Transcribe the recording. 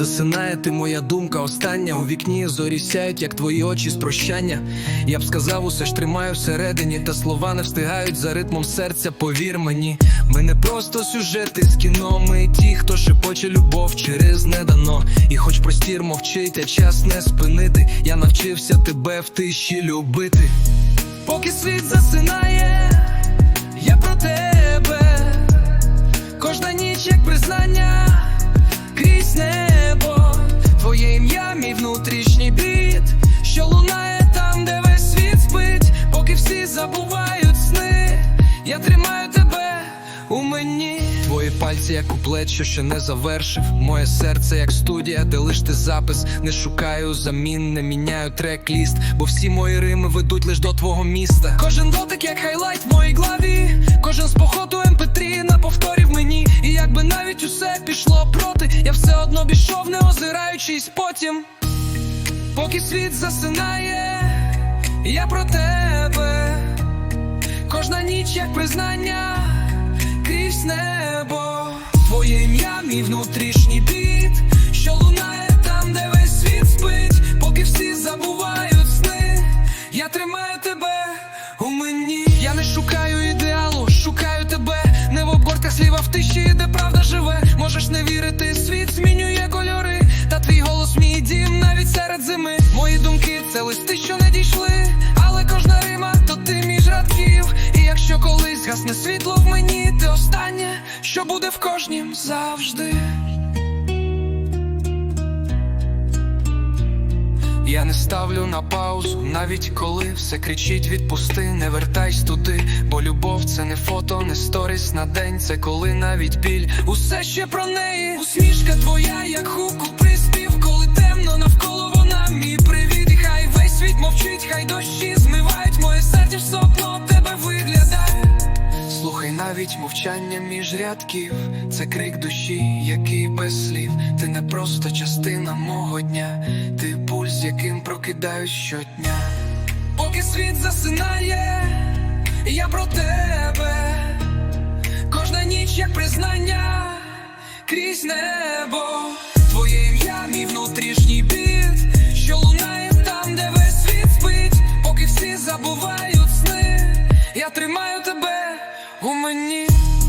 засинає, ти моя думка остання. У вікні зорі сяють, як твої очі з прощання. Я б сказав, усе ж тримаю всередині, та слова не встигають за ритмом серця. Повір мені, ми не просто сюжети з кіно. Ми ті, хто шепоче любов через недано. І хоч простір мовчить, а час не спинити. Я навчився тебе в тиші любити. Поки світ засинає, я про тебе. Ім'я, внутрішній біт, що лунає там, де весь світ спить, поки всі забувають сни, я тримаю тебе у мені. Твої пальці, як куплет, що ще не завершив. Моє серце, як студія, де лиш ти запис. Не шукаю замін, не міняю трек-ліст, бо всі мої рими ведуть лиш до твого міста. Кожен дотик, як хайлайт в моїй главі, кожен з походу МП3 на повторі в мені. І якби навіть усе пішло проти, я все одно бішов, не озираючись потім. Поки світ засинає, я про тебе. Кожна ніч, як признання, крізь небо. Твоє ім'я, мій внутрішній біт, що лунає там, де весь світ спить, поки всі забувають сни. Я тримаю тебе у мені. Я не шукаю ідеалу, шукаю тебе. Не в обгортках слів, в тиші, де правда живе. Можеш не вірити, світ це листи, що не дійшли. Але кожна рима, то ти між радків. І якщо колись гасне світло в мені, ти останнє, що буде в кожнім завжди. Я не ставлю на паузу, навіть коли все кричить, відпусти, не вертайся туди, бо любов це не фото, не сторіс на день, це коли навіть біль, усе ще про неї. Усмішка твоя, як хуку приспів, навіть мовчання між рядків, це крик душі, який без слів. Ти не просто частина мого дня, ти пульс, яким прокидаюсь щодня. Поки світ засинає, я про тебе. Кожна ніч як признання крізь небо. on you.